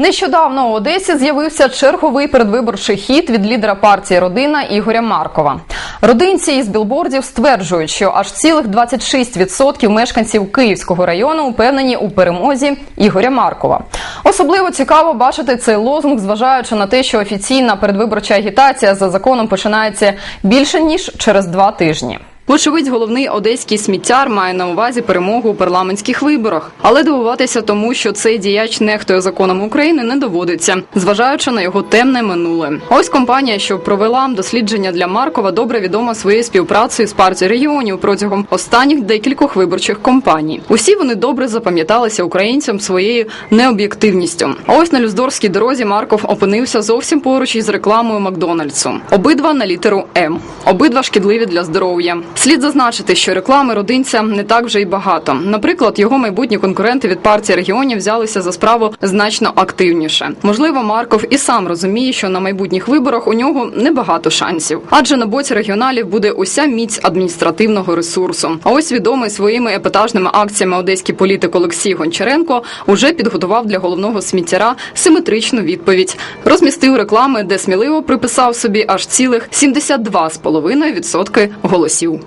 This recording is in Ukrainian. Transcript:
Нещодавно у Одесі з'явився черговий передвиборчий хід від лідера партії Родина Ігоря Маркова. Родинці із білбордів стверджують, що аж цілих 26% мешканців Київського району упевнені у перемозі Ігоря Маркова. Особливо цікаво бачити цей лозунг, зважаючи на те, що офіційна передвиборча агітація за законом починається більше ніж через два тижні. Вочевидь, головний одеський сміттяр має на увазі перемогу у парламентських виборах, але дивуватися тому, що цей діяч нехтує законом України, не доводиться, зважаючи на його темне минуле. Ось компанія, що провела дослідження для Маркова, добре відома своєю співпрацею з партією регіонів протягом останніх декількох виборчих кампаній. Усі вони добре запам'яталися українцям своєю необ'єктивністю. Ось на Люздорській дорозі Марков опинився зовсім поруч із рекламою Макдональдсу. Обидва на літеру М. Обидва шкідливі для здоров'я. Слід зазначити, що реклами родинця не так вже й багато. Наприклад, його майбутні конкуренти від партії регіонів взялися за справу значно активніше. Можливо, Марков і сам розуміє, що на майбутніх виборах у нього небагато шансів, адже на боці регіоналів буде уся міць адміністративного ресурсу. А ось відомий своїми епатажними акціями одеський політик Олексій Гончаренко уже підготував для головного сміттяра симетричну відповідь. Розмістив реклами, де сміливо приписав собі аж цілих 72,5% голосів.